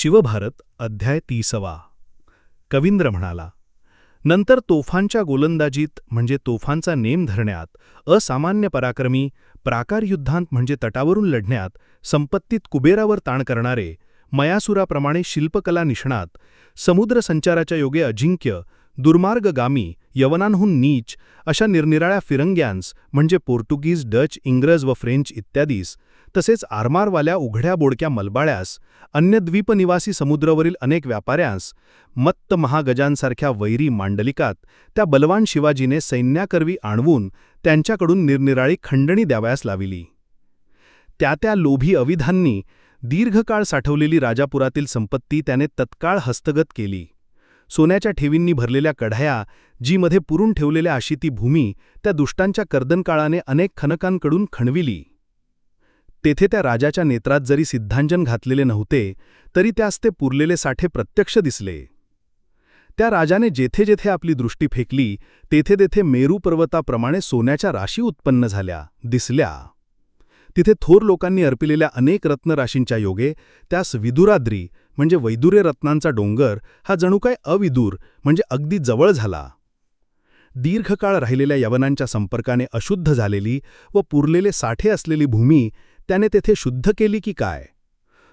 शिवभारत अध्याय तीसवा. कवींद्र म्हणाला नंतर तोफांच्या गोलंदाजीत म्हणजे तोफांचा नेम धरण्यात असामान्य पराक्रमी प्राकार युद्धांत म्हणजे तटावरून लढण्यात संपत्तीत कुबेरावर ताण करणारे मयासुराप्रमाणे शिल्पकला निष्णात समुद्र संचाराच्या योगे अजिंक्य दुर्मार्गगामी यवनांहून नीच अशा निरनिराळ्या फिरंग्यांस म्हणजे पोर्तुगीज डच इंग्रज व फ्रेंच इत्यादीस तसेच आरमारवाल्या उघड्या बोडक्या मलबाळ्यास अन्य द्वीपनिवासी समुद्रावरील अनेक व्यापाऱ्यांस मत्त महागजांसारख्या वैरी मांडलिकात त्या बलवान शिवाजीने सैन्याकरवी आणवून त्यांच्याकडून निरनिराळी खंडणी द्यावयास लाविली. त्या त्या लोभी अविधांनी दीर्घकाळ साठवलेली राजापुरातील संपत्ती त्याने तत्काळ हस्तगत केली. सोन्याच्या ठेवींनी भरलेल्या कढाया जीमध्ये पुरून ठेवलेल्या अशी ती भूमी त्या दुष्टांच्या कर्दनकाळाने अनेक खनकांकडून खणविली. तेथे त्या राजाच्या नेत्रात जरी सिद्धांजन घातलेले नव्हते तरी त्यास ते पुरलेले साठे प्रत्यक्ष दिसले. त्या राजाने जेथे जेथे आपली दृष्टी फेकली तेथे तेथे मेरू पर्वताप्रमाणे सोन्याच्या राशी उत्पन्न झाल्या दिसल्या. तिथे थोर लोकांनी अर्पिलेल्या अनेक रत्नराशींच्या योगे त्यास विदुराद्री म्हणजे वैदुरे रत्नांचा डोंगर हा जणू काय अविदूर म्हणजे अगदी जवळ झाला. दीर्घकाळ राहिलेल्या यवनांच्या संपर्काने अशुद्ध झालेली व पुरलेले साठे असलेली भूमी त्याने तेथे शुद्ध केली की काय?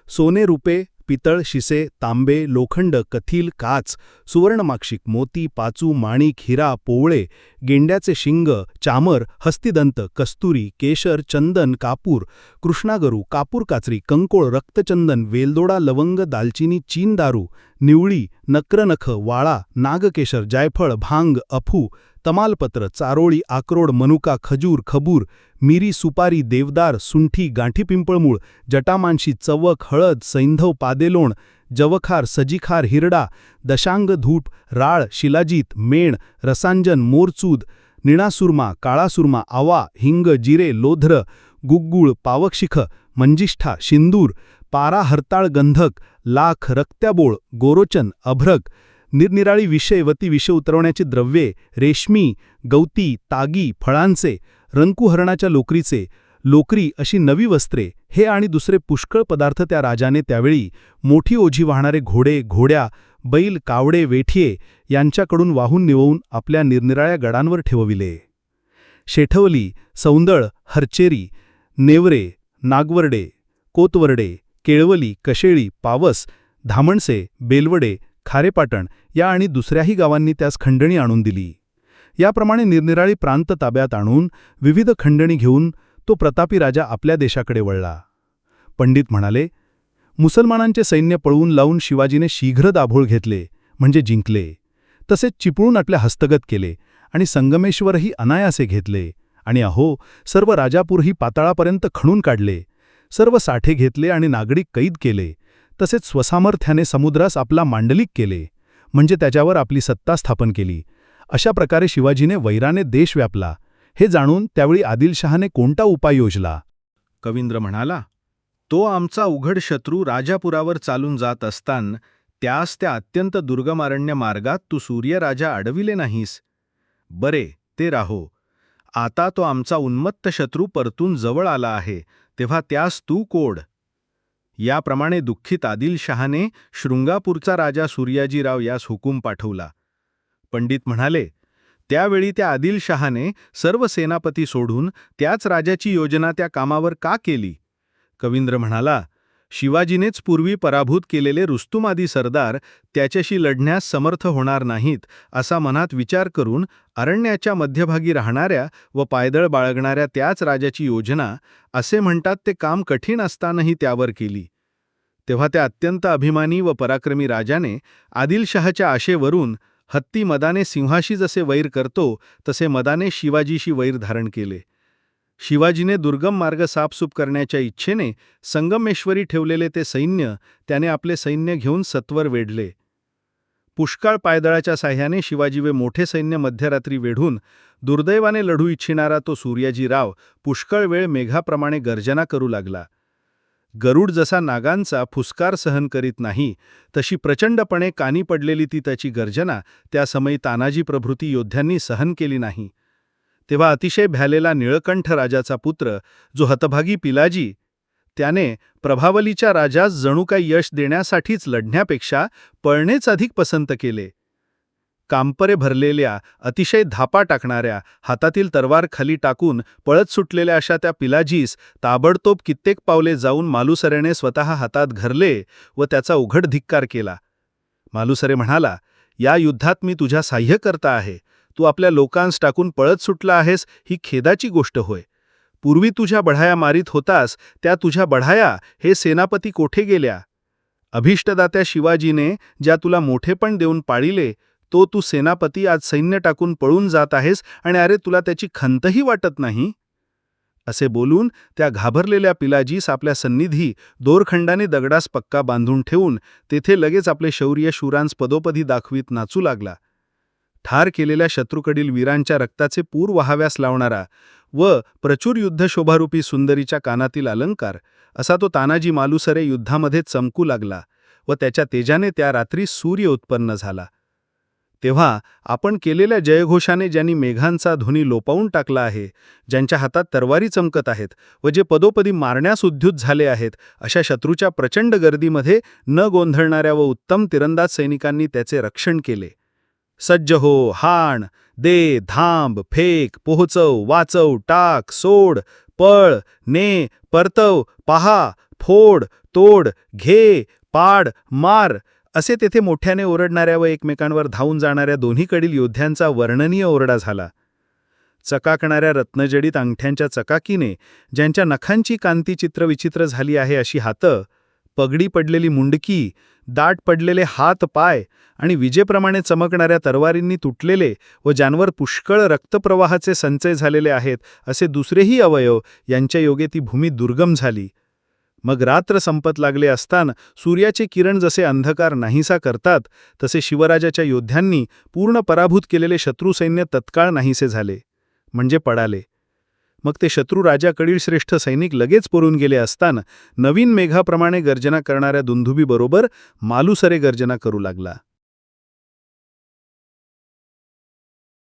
सोने रुपे पितळ शिसे तांबे लोखंड कथील काच सुवर्णमाक्षिक मोती पाचू माणिक हिरा पोवळे गेंड्याचे शिंग चामर हस्तिदंत कस्तुरी केशर चंदन कापूर कृष्णागरू कापूर काचरी कंकोळ रक्तचंदन वेलदोडा लवंग दालचिनी चीन दारू निवळी नक्रनख वाळा नागकेशर जायफळ भांग अफू तमालपत्र चारोळी आक्रोड मनुका खजूर खबूर मिरी सुपारी देवदार सुंठी गाठीपिंपळमूळ जटामांशी चवक हळद सैंधव पादेलोण जवखार सजीखार हिरडा दशांग धूप राळ शिलाजीत मेण रसांजन मोरचूद निणासुरमा काळासुरमा आवा हिंग जिरे लोध्र गुग्गुळ पावकशिख मंजिष्ठा शिंदूर पारा हरताळ गंधक लाख रक्त्याबोळ गोरोचन अभ्रक निरनिराळी विषय व ती विषय उतरवण्याची द्रव्ये रेशमी गवती तागी फळांचे रंकुहरणाच्या लोकरीचे लोकरी अशी नवी वस्त्रे हे आणि दुसरे पुष्कळ पदार्थ त्या राजाने त्यावेळी मोठी ओझी वाहणारे घोडे घोड्या बैल कावडे वेठिये यांच्याकडून वाहून निववून आपल्या निरनिराळ्या गडांवर ठेवविले. शेठवली सौंदळ हरचेरी नेवरे नागवरडे कोतवरडे केळवली कशेळी पावस धामणसे बेलवडे खारेपाटण या आणि दुसऱ्याही गावांनी त्यास खंडणी आणून दिली. याप्रमाणे निरनिराळी प्रांत ताब्यात आणून विविध खंडणी घेऊन तो प्रतापी राजा आपल्या देशाकडे वळला. पंडित म्हणाले मुसलमानांचे सैन्य पळवून लावून शिवाजीने शीघ्र दाभोळ घेतले म्हणजे जिंकले. तसेच चिपळून आपल्या हस्तगत केले आणि संगमेश्वरही अनायासे घेतले. आणि अहो सर्व राजापूरही पाताळापर्यंत खणून काढले. सर्व साठे घेतले आणि नागरिक कैद केले. तसेच स्वसामर्थ्याने समुद्रास आपला मांडलिक केले म्हणजे त्याच्यावर आपली सत्ता स्थापन केली. अशा प्रकारे शिवाजीने वैराने देश व्यापला. हे जाणून त्यावेळी आदिलशहाने कोणता उपाय योजला? कवींद्र म्हणाला तो आमचा उघड शत्रू राजापुरावर चालून जात असतान त्यास त्या अत्यंत दुर्गमारण्य मार्गात तू सूर्यराजा अडविले नाहीस. बरे ते राहो. आता तो आमचा उन्मत्त शत्रू परतून जवळ आला आहे तेव्हा त्यास तू कोड. याप्रमाणे दुःखित आदिलशहाने शृंगापूरचा राजा सूर्याजीराव यास हुकूम पाठवला. पंडित म्हणाले त्यावेळी त्या आदिलशहाने सर्व सेनापती सोडून त्याच राजाची योजना त्या कामावर का केली? कवींद्र म्हणाला शिवाजीनेच पूर्वी पराभूत केलेले रुस्तुमादी सरदार त्याच्याशी लढण्यास समर्थ होणार नाहीत असा मनात विचार करून अरण्याच्या मध्यभागी राहणाऱ्या व पायदळ बाळगणाऱ्या त्याच राजाची योजना असे म्हणतात ते काम कठीण असतानाही त्यावर केली. तेव्हा त्या अत्यंत अभिमानी व पराक्रमी राजाने आदिलशहाच्या आशेवरून हत्ती मदाने सिंहाशी जसे वैर करतो तसे मदाने शिवाजीशी वैर धारण केले. शिवाजीने दुर्गम मार्ग साफसूप करण्याच्या इच्छेने संगमेश्वरी ठेवलेले ते सैन्य त्याने आपले सैन्य घेऊन सत्वर वेढले. पुष्काळ पायदळाच्या साह्याने शिवाजीवे मोठे सैन्य मध्यरात्री वेढून दुर्दैवाने लढू इच्छिणारा तो सूर्याजीराव पुष्कळ वेळ मेघाप्रमाणे गर्जना करू लागला. गरुड जसा नागांचा फुसकार सहन करीत नाही तशी प्रचंडपणे कानी पडलेली ती त्याची गर्जना त्या समयी तानाजी प्रभृती योद्ध्यांनी सहन केली नाही. तेव्हा अतिशय भ्यालेला निळकंठ राजाचा पुत्र जो हतभागी पिलाजी त्याने प्रभावलीच्या राजास जणू काही यश देण्यासाठीच लढण्यापेक्षा पळणेच अधिक पसंत केले. कांपरे भरलेल्या अतिशय धापा टाकणाऱ्या हातातील तरवार खाली टाकून पळत सुटलेल्या अशा त्या पिलाजीस ताबडतोब कित्येक पावले जाऊन मालुसरेने स्वतः हातात घरले व त्याचा उघड धिक्कार केला. मालुसरे म्हणाला या युद्धात मी तुझ्या साह्य करता आहे. तू आपल्या लोकांस टाकून पळत सुटला आहेस ही खेदाची गोष्ट होय. पूर्वी तुझ्या बढाया मारीत होतास त्या तुझ्या बढाया हे सेनापती कोठे गेल्या? अभिष्टदात्या शिवाजीने ज्या तुला मोठेपण देऊन पाळिले तो तू सेनापती आज सैन्य टाकून पळून जात आहेस आणि अरे तुला त्याची खंतही वाटत नाही? असे बोलून त्या घाबरलेल्या पिलाजीस आपल्या सन्निधी दोरखंडाने दगडास पक्का बांधून ठेवून तेथे लगेच आपले शौर्य शूरांस पदोपदी दाखवीत नाचू लागला. ठार केलेल्या शत्रूकडील वीरांच्या रक्ताचे पूर वहाव्यास लावणारा व प्रचूर युद्धशोभारूपी सुंदरीच्या कानातील अलंकार असा तो तानाजी मालुसरे युद्धामध्ये चमकू लागला व त्याच्या तेजाने त्या रात्री सूर्य उत्पन्न झाला. तेव्हा आपण केलेल्या जयघोषाने ज्यांनी मेघांचा ध्वनी लोपावून टाकला आहे ज्यांच्या हातात तरवारी चमकत आहेत व जे पदोपदी मारण्यास उद्युत झाले आहेत अशा शत्रूच्या प्रचंड गर्दीमध्ये न गोंधळणाऱ्या व उत्तम तिरंदाज सैनिकांनी त्याचे रक्षण केले. सज्ज हो हाण दे धांब फेक पोहोचव वाचव टाक सोड पळ ने परतव पहा फोड तोड घे पाड मार असे तेथे मोठ्याने ओरडणाऱ्या व एकमेकांवर धावून जाणाऱ्या दोन्हीकडील योद्ध्यांचा वर्णनीय ओरडा झाला. चकाकणाऱ्या रत्नजडीत अंगठ्यांच्या चकाकीने ज्यांच्या नखांची कांती चित्रविचित्र झाली आहे अशी हातं पगडी पडलेली मुंडकी दाट पडलेले हात पाय आणि विजेप्रमाणे चमकणाऱ्या तरवारींनी तुटलेले व ज्यांवर पुष्कळ रक्तप्रवाहाचे संचय झालेले आहेत असे दुसरेही अवयव यांच्या योगे ती भूमी दुर्गम झाली. मग रात्र संपत लागले असताना सूर्याचे किरण जसे अंधकार नाहीसा करतात तसे शिवराजाच्या योद्ध्यांनी पूर्ण पराभूत केलेले शत्रुसैन्य तत्काळ नाहीसे झाले म्हणजे पडाले. मग ते शत्रू राजाकडील श्रेष्ठ सैनिक लगेच परून गेले असताना नवीन मेघाप्रमाणे गर्जना करणाऱ्या दुंदुबीबरोबर मालुसरे गर्जना करू लागला.